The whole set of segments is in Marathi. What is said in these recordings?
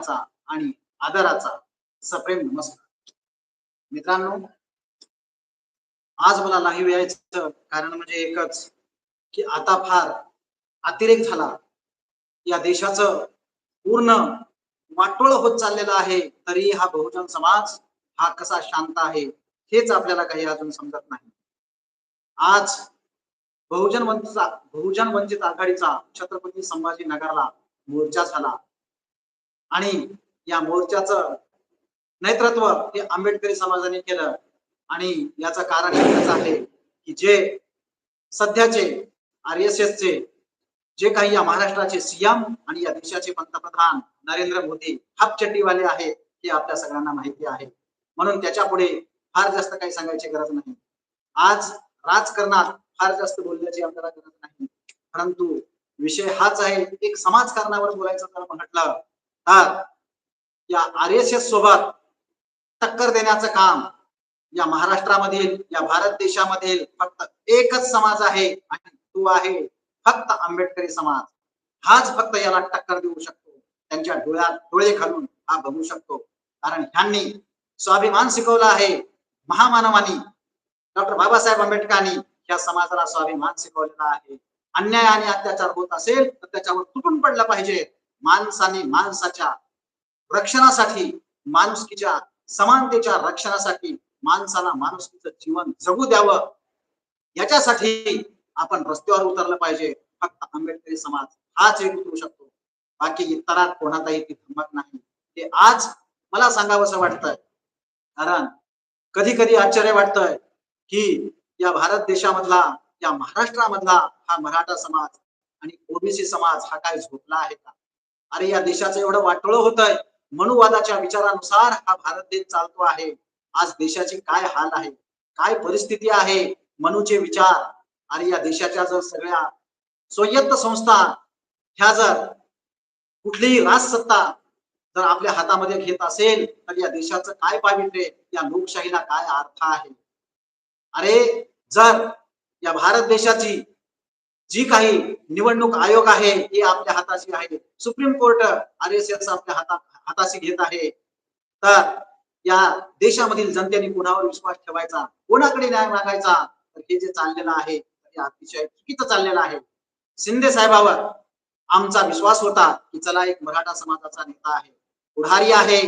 सन्मानाचा आणि आदराचा सप्रेम नमस्कार. मित्रांनो आज मला लाईव्ह यायचं कारण म्हणजे एकच की आता फार अतिरेक झाला. या देशाचं पूर्ण वाटोळ होत चाललेलं आहे तरी हा बहुजन समाज हा कसा शांत आहे हेच आपल्याला काही अजून समजत नाही. आज बहुजन वंचित बहुजन वंचित आघाडीचा छत्रपती संभाजीनगरला मोर्चा झाला. आणि या मोर्चाचं नेतृत्व हे आंबेडकरी समाजाने केलं. आणि याचं कारण एकच आहे की जे सध्याचे आर एस चे जे काही या महाराष्ट्राचे सीएम आणि या देशाचे पंतप्रधान नरेंद्र मोदी हापचट्टीवाले आहेत हे आपल्या सगळ्यांना माहिती आहे. म्हणून त्याच्या पुढे फार जास्त काही सांगायची गरज नाही. आज राजकारणात फार जास्त बोलण्याची आपल्याला गरज नाही. परंतु विषय हाच आहे एक समाजकारणावर बोलायचं जर म्हटलं या आर एस एस सोबत टक्कर देण्याचं काम या महाराष्ट्रामधील या भारत देशामधील फक्त एकच समाज आहे आणि तो आहे फक्त आंबेडकरी समाज. हाच फक्त याला टक्कर देऊ शकतो. त्यांच्या डोळ्यात डोळे घालून हा बघू शकतो. कारण ह्यांनी स्वाभिमान शिकवला आहे. महामानवानी डॉक्टर बाबासाहेब आंबेडकरांनी या समाजाला स्वाभिमान शिकवलेला आहे. अन्याय आणि अत्याचार होत असेल तर त्याच्यावर तुटून पडलं पाहिजे. माणसाने माणसाच्या रक्षणासाठी माणुसकीच्या समानतेच्या रक्षणासाठी माणसाला माणुसकीचं जीवन जगू द्यावं. याच्यासाठी आपण रस्त्यावर उतरलं पाहिजे. फक्त आंबेडकरी समाज हाच एक उतरू शकतो. बाकी इतरात कोणाचाही ती धमक नाही. ते आज मला सांगावंसं वाटतंय. कारण कधी कधी आश्चर्य वाटतंय की या भारत देशामधला या महाराष्ट्रामधला हा मराठा समाज आणि ओबीसी समाज हा काय झोपला आहे का? अरे या देशाचं एवढं वाटोळ होत आहे मनुवादाच्या विचारानुसार हा भारत देश चालतो आहे. आज देशाची काय हाल आहे? काय परिस्थिती आहे? मनुचे विचार. आणि या देशाच्या जर सगळ्या स्वायत्त संस्था ह्या जर कुठलीही राजसत्ता जर आपल्या हातामध्ये घेत असेल तर या देशाचं काय पावित्र्य या लोकशाहीला काय अर्थ आहे? अरे जर या भारत देशाची जी काही निवडणूक आयोग आहे हे आपल्या हाताशी आहे. Supreme court R S S आपल्या हाता हाताशी घेत आहे. तर या देशामधील जनतेने कोणावर विश्वास ठेवायचा? कोणाकडे न्याय मागायचा? तर हे जे चाललेलं आहे हे अतिशय चुकीचं चाललेलं आहे. शिंदे साहेबावर आमचा विश्वास होता की चला एक मराठा समाजाचा नेता आहे. पुढारी आहे.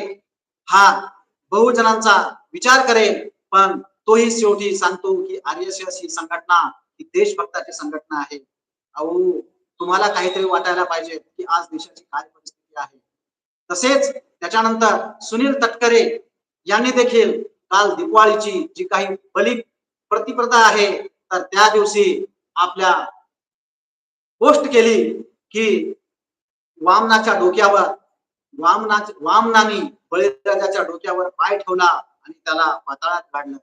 हा बहुजनांचा विचार करेल. पण तोही शेवटी सांगतो की आर एस एस ही संघटना ही देशभक्ताची संघटना आहे. अहो तुम्हाला काहीतरी वाटायला पाहिजे की आज देशाची काय परिस्थिती आहे. तसेच त्याच्यानंतर सुनील तटकरे यांनी देखील काल दिवाळीची जी काही बली प्रतिप्रदा आहे तर त्या दिवशी आपल्या पोस्ट केली की वामनाच्या डोक्यावर वामना वामनानी बळीराजाच्या डोक्यावर पाय ठेवला आणि त्याला पाताळात काढलं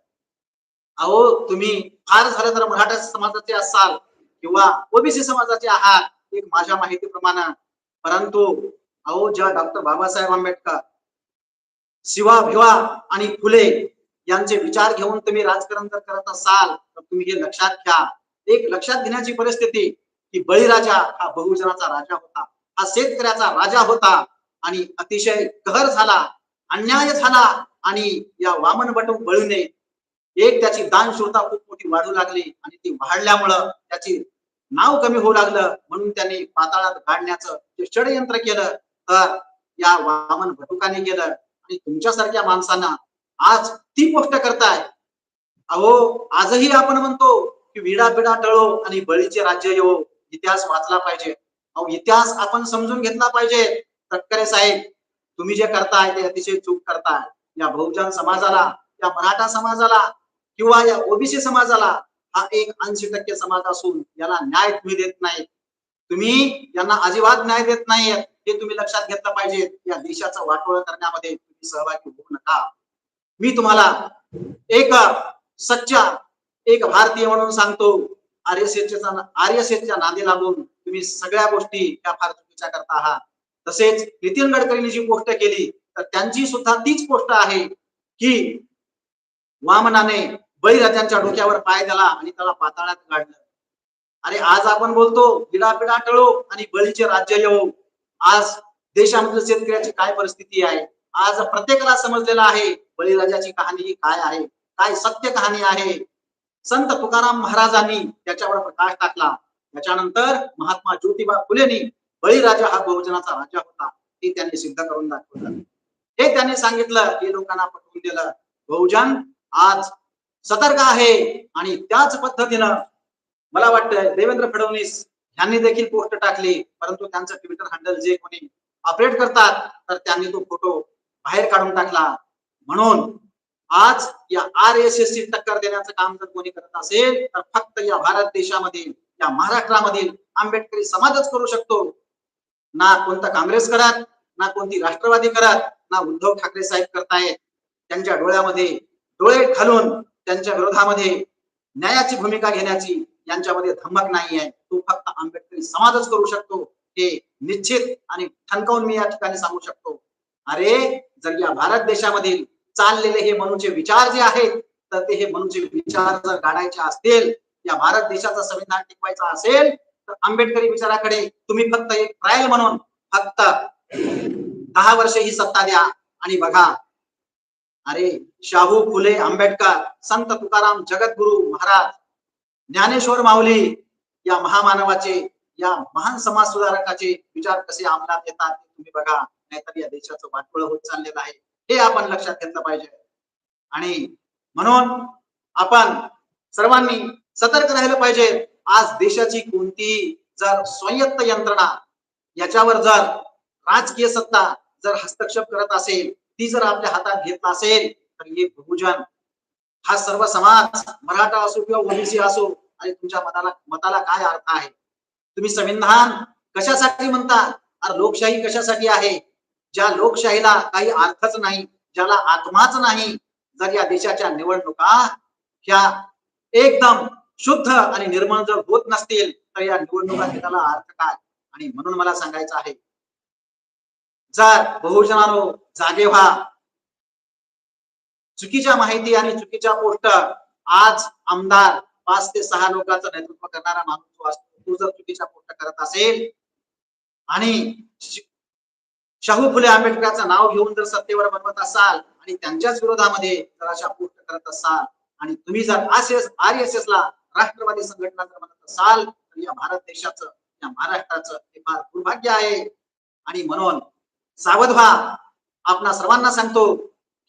अहो तुम्ही फार झालं तर मराठा समाजाचे असाल. किंवा ओबीसी समाजाचे आहात एक माझ्या माहितीप्रमाणे. परंतु अहो ज्या डॉक्टर बाबासाहेब आंबेडकर शिवा भिवा आणि फुले यांचे विचार घेऊन तुम्ही राजकारण जर करत असाल तर तुम्ही हे लक्षात घ्या. एक लक्षात घेण्याची परिस्थिती की बळीराजा हा बहुजनाचा राजा होता. हा शेतकऱ्याचा राजा होता आणि अतिशय कहर झाला अन्याय झाला आणि या वामन बटू बळूने एक त्याची दानशूरता खूप मोठी वाढू लागली आणि ती वाढल्यामुळं त्याची नाव कमी होऊ लागलं म्हणून त्यांनी पाताळात काढण्याचं जे षडयंत्र केलं तर या वामन भटुकाने केलं. आणि तुमच्यासारख्या माणसांना आज ती गोष्ट करताय. अहो आजही आपण म्हणतो की विडा पिडा टळो आणि बळीचे राज्य येऊ इतिहास वाचला पाहिजे. अहो इतिहास आपण समजून घेतला पाहिजे. तटकरे साहेब तुम्ही जे करताय ते अतिशय चूक करताय. या बहुजन समाजाला या मराठा समाजाला किंवा या ओबीसी समाजाला हा एक ऐंशी टक्के समाज असून याला न्याय तुम्ही देत नाही तुम्ही यांना अजिबात न्याय देत नाही हे तुम्ही लक्षात घेतलं पाहिजे. या देशाचं वाटोळ करण्यामध्ये तुम्ही सहभागी होऊ नका. मी तुम्हाला एक सच्चा एक भारतीय म्हणून सांगतो. आर एस एसच्या आर एस एसच्या नादी लागून तुम्ही सगळ्या गोष्टी त्या फार चुकीच्या करता आहात. तसेच नितीन गडकरींनी जी गोष्ट केली तर त्यांची सुद्धा तीच गोष्ट आहे की वामनाने बळीराजांच्या डोक्यावर पाय दिला आणि त्याला पाताळात काढलं अरे आज आपण बोलतो पिढा टळो आणि बळीचे राज्य येऊ आज देशामधील शेतकऱ्याची काय परिस्थिती आहे? आज प्रत्येकाला समजलेलं आहे बळीराजाची कहाणी ही काय आहे? काय सत्य कहाणी आहे? संत तुकाराम महाराजांनी त्याच्यावर प्रकाश टाकला. त्याच्यानंतर महात्मा ज्योतिबा फुलेनी बळीराजा हा बहुजनाचा राजा होता. हे त्यांनी सिद्ध करून दाखवलं. हे त्यांनी सांगितलं हे लोकांना पटवून दिलं. बहुजन आज सतर्क आहे आणि त्याच पद्धतीनं मला वाटतं देवेंद्र फडणवीस यांनी देखील पोस्ट टाकली परंतु त्यांचं ट्विटर हँडल जे कोणी ऑपरेट करतात तर त्यांनी तो फोटो बाहेर काढून टाकला. म्हणून आज या आर एस एस ची टक्कर देण्याचं काम जर कोणी करत असेल तर फक्त या भारत देशामधील या महाराष्ट्रामधील आंबेडकरी समाजच करू शकतो. ना कोणता काँग्रेस करत ना कोणती राष्ट्रवादी करत ना उद्धव ठाकरे साहेब करतायत. त्यांच्या डोळ्यामध्ये डोळे घालून त्यांच्या विरोधामध्ये न्यायाची भूमिका घेण्याची यांच्यामध्ये धमक नाही आहे. तो फक्त आंबेडकरी समाजच करू शकतो हे निश्चित आणि ठणकावून मी या ठिकाणी सांगू शकतो. अरे जर या भारत देशामधील चाललेले हे मनूचे विचार जे आहेत तर ते हे मनूचे विचार जर काढायचे असतील या भारत देशाचं संविधान टिकवायचं असेल तर आंबेडकरी विचाराकडे तुम्ही फक्त एक ट्रायल म्हणून फक्त दहा वर्ष ही सत्ता द्या आणि बघा अरे शाहू फुले आंबेडकर संत तुकाराम जगद्गुरु महाराज ज्ञानेश्वर माऊली या महामानवाचे या महान समाज सुधारकाचे विचार कसे अंमलात येतात ते तुम्ही बघा. नाहीतर या देशाचं वाटोळ होत चाललेलं आहे. हे आपण लक्षात घेतलं पाहिजे. आणि म्हणून आपण सर्वांनी सतर्क राहिलं पाहिजे. आज देशाची कोणती जर स्वायत्त यंत्रणा याच्यावर जर राजकीय सत्ता जर हस्तक्षेप करत असेल ती जर आपल्या हातात घेत असेल तर हे बहुजन हा सर्व समाज मराठा असो किंवा ओबीसी असो आणि तुमच्या मताला मताला काय अर्थ आहे? तुम्ही संविधान कशासाठी म्हणता? अरे लोकशाही कशासाठी आहे? ज्या लोकशाहीला काही अर्थच नाही ज्याला आत्माच नाही जर या देशाच्या निवडणुका ह्या एकदम शुद्ध आणि निर्मळ जर होत नसतील तर या निवडणुका त्याला अर्थ काय? आणि म्हणून मला सांगायचं आहे जर बहुजनानो जागे व्हा. चुकीच्या माहिती आणि चुकीच्या गोष्ट आज आमदार पाच ते सहा लोकांचं नेतृत्व करणारा माणूस जो असतो तो जर चुकीच्या पोस्ट करत असेल आणि शाहू फुले आंबेडकरांचं नाव घेऊन जर सत्तेवर बनवत असाल आणि त्यांच्याच विरोधामध्ये जर अशा पोस्ट करत असाल आणि तुम्ही जर आर एस एस ला राष्ट्रवादी संघटना जर म्हणत असाल तर या भारत देशाचं या महाराष्ट्राचं हे फार दुर्भाग्य आहे. आणि म्हणून सावध व्हा. आपणा सर्वांना सांगतो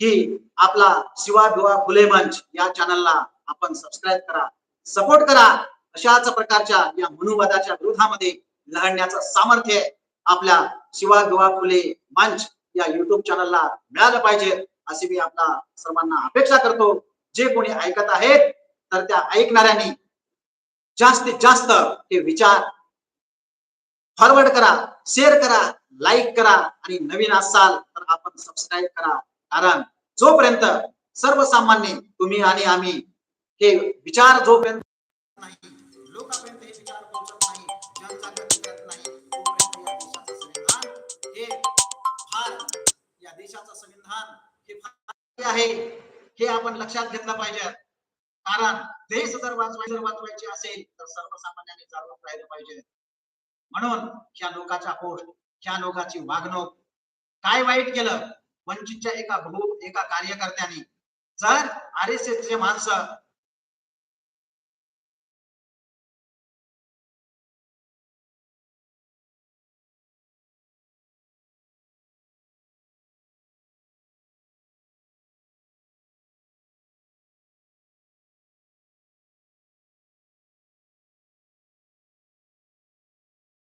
की आपला शिवा भिवा फुले मंच या चॅनलला आपण सबस्क्राईब करा सपोर्ट करा. अशाच प्रकारच्या या मनुवादाच्या विरोधामध्ये लढण्याचं सामर्थ्य आपल्या शिवा भिवा फुले मंच या युट्यूब चॅनलला मिळालं पाहिजे अशी मी आपला सर्वांना अपेक्षा करतो. जे कोणी ऐकत आहेत तर त्या ऐकणाऱ्यांनी जास्तीत जास्त हे विचार फॉरवर्ड करा शेअर करा लाईक करा आणि नवीन असाल तर आपण सबस्क्राईब करा. कारण जोपर्यंत सर्वसामान्य तुम्ही आणि आम्ही हे विचार जोपर्यंत नाही लोकांपर्यंत हे विचार पोहोचत नाही नाही तोपर्यंत या देशाचं संविधान हे फार या देशाचं संविधान हे फार आहे हे आपण लक्षात घेतलं पाहिजे. कारण देश जर वाचवाय वाचवायचे असेल तर सर्वसामान्यांनी जागरूक राहिलं पाहिजे. म्हणून ह्या लोकाचा पोस्ट ह्या लोकाची वागणूक काय वाईट केलं? वंचितच्या एका ग्रुप एका कार्यकर्त्याने. जर आर एस एस चे माणसं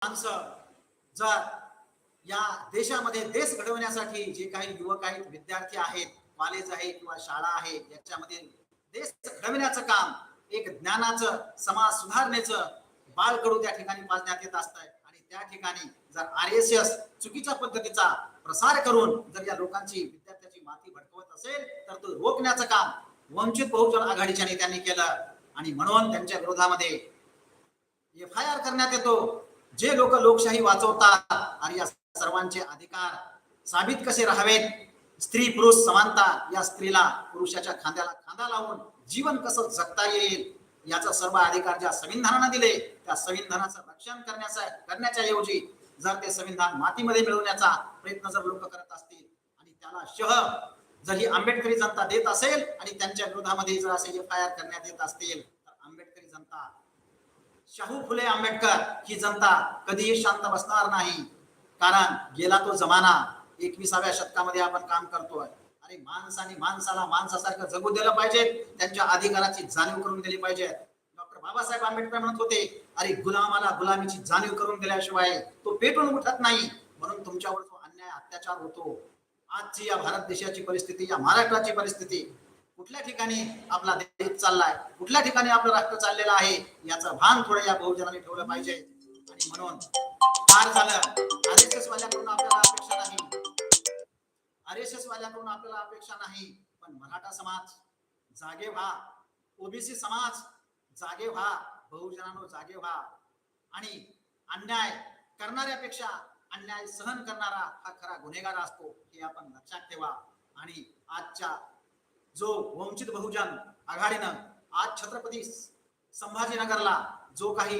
माणसं जर या देशामध्ये देश घडवण्यासाठी जे काही युवक आहेत विद्यार्थी आहेत कॉलेज आहे किंवा शाळा आहे याच्यामध्ये देश घडवण्याचं काम एक ज्ञानाचं समाज सुधारणेचं बाळकडू त्या ठिकाणी पाजण्यात येत असतं. आणि त्या ठिकाणी जर आर एस एस चुकीच्या पद्धतीचा प्रसार करून जर या लोकांची विद्यार्थ्याची माती भडकवत असेल तर तो रोखण्याचं काम वंचित बहुजन आघाडीच्या नेत्यांनी केलं. आणि म्हणून त्यांच्या विरोधामध्ये एफ आय आर करण्यात येतो. जे लोक लोकशाही वाचवतात आणि या सर्वांचे अधिकार साबित कसे राहावेत? स्त्री पुरुष समानता या स्त्रीला पुरुषाच्या खांद्याला खांदा लावून जीवन कसं जगता येईल याचा सर्व अधिकार ज्या संविधानानं दिले त्या संविधानाचं रक्षण करण्याचा करण्याच्या ऐवजी जर ते संविधान मातीमध्ये मिळवण्याचा प्रयत्न जर लोक करत असतील आणि त्याला शह जर ही आंबेडकरी जनता देत असेल आणि त्यांच्या विरोधामध्ये जर असे एफ आय आर करण्यात येत असतील तर आंबेडकरी जनता शाहू फुले आंबेडकर ही जनता कधीही शांत बसणार नाही. कारण गेला तो जमाना एकविसाव्या शतकामध्ये आपण काम करतोय. अरे माणसाने माणसाला माणसासारखं जगू दिलं पाहिजे त्यांच्या अधिकाराची जाणीव करून दिली पाहिजे. डॉक्टर बाबासाहेब आंबेडकर म्हणत होते अरे गुलामाला गुलामीची जाणीव करून दिल्याशिवाय तो पेटून उठत नाही. म्हणून तुमच्यावर जो अन्याय अत्याचार होतो आजची या भारत देशाची परिस्थिती या महाराष्ट्राची परिस्थिती कुठल्या ठिकाणी आपला देश चाललाय कुठल्या ठिकाणी आपलं राष्ट्र चाललेलं आहे याचं भान थोडं या बहुजनाने ठेवलं पाहिजे. आणि म्हणून फार झालं. आरएसएस वाल्याकडून आपल्याला अपेक्षा नाही. आरएसएस वाल्याकडून आपल्याला अपेक्षा नाही. पण मराठा समाज जागे व्हा. ओबीसी समाज जागे व्हा. बहुजनांनो जागे व्हा. आणि अन्याय करणाऱ्यापेक्षा अन्याय सहन करणारा हा खरा गुन्हेगार असतो हे आपण लक्षात ठेवा. आणि आजच्या जो वंचित बहुजन आघाडीनं आज छत्रपती संभाजीनगरला जो काही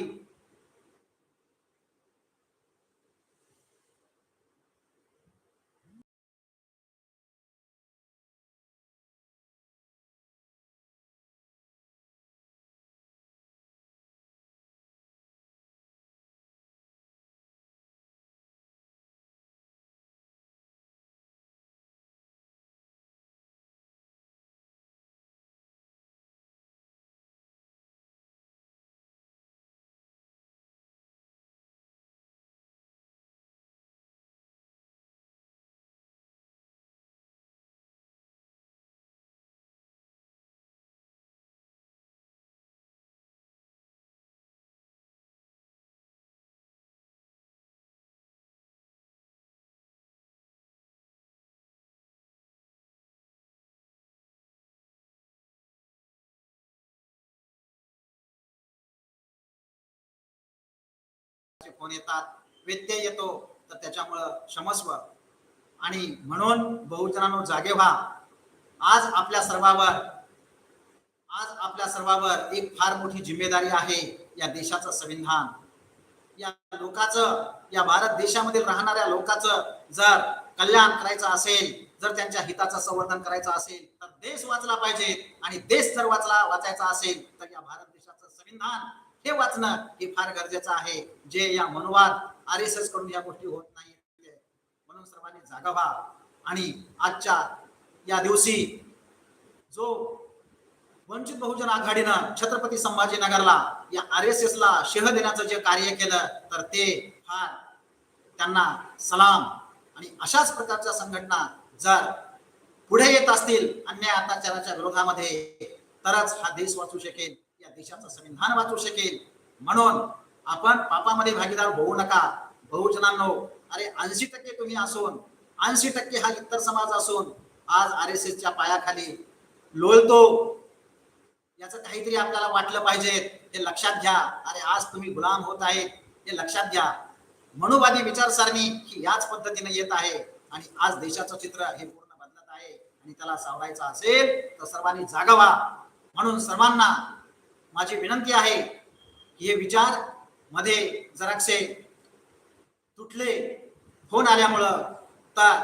फोन येतात व्यत्यय येतो तर त्याच्यामुळं क्षमस्व. आणि म्हणून बहुजनांनो जागे व्हा. आज आपल्या सर्वावर आज आपल्या सर्वावर एक फार मोठी जिम्मेदारी आहे या देशाचं संविधान. या लोकाचं या भारत देशामधील राहणाऱ्या लोकांचं जर कल्याण करायचं असेल जर त्यांच्या हिताचं संवर्धन करायचं असेल तर देश वाचला पाहिजे. आणि देश जर वाचला वाचायचा असेल तर या भारत देशाचं संविधान हे वाचणं हे फार गरजेचं आहे. जे या मनोवाद आर एस एसकडून या गोष्टी होत नाही. म्हणून सर्वांनी जागा व्हा. आणि आजच्या या दिवशी जो वंचित बहुजन आघाडीनं छत्रपती संभाजीनगरला या आर एस एस ला शेह देण्याचं जे कार्य केलं तर ते फार त्यांना सलाम. आणि अशाच प्रकारच्या संघटना जर पुढे येत असतील अन्याय अत्याचाराच्या विरोधामध्ये तरच हा देश वाचू शकेल. देशाचं संविधान वाचू शकेल. म्हणून आपण पापामध्ये भागीदार होऊ नका. बहुजनांनो अरे ऐंशी टक्के तुम्ही असून ऐंशी टक्के हा इतर समाज असून आज आर एस एसच्या पायाखाली लोळतो. याचं काहीतरी आपल्याला वाटलं पाहिजे. हे लक्षात घ्या. अरे आज तुम्ही गुलाम होत आहेत. हे लक्षात घ्या. मनोवादी विचारसरणी ही याच पद्धतीने येत आहे. आणि आज देशाचं चित्र हे पूर्ण बदलत आहे. आणि त्याला सावरायचं असेल तर सर्वांनी जागवा. म्हणून सर्वांना माझी विनंती आहे हे विचारमध्ये जराक्षे तुटले फोन आल्यामुळं तर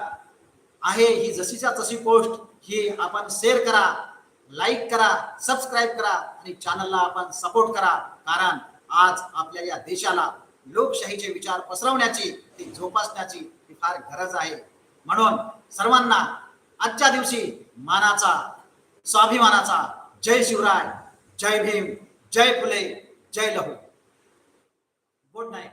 आहे ही जशीच्या तशी पोस्ट ही आपण शेअर करा लाईक करा सबस्क्राईब करा आणि चॅनलला आपण सपोर्ट करा. कारण आज आपल्या या देशाला लोकशाहीचे विचार पसरवण्याची ती जोपासण्याची ही फार गरज आहे. म्हणून सर्वांना आजच्या दिवशी मानाचा स्वाभिमानाचा जय शिवराय. जय भीम जय फुले जय लहू. Good night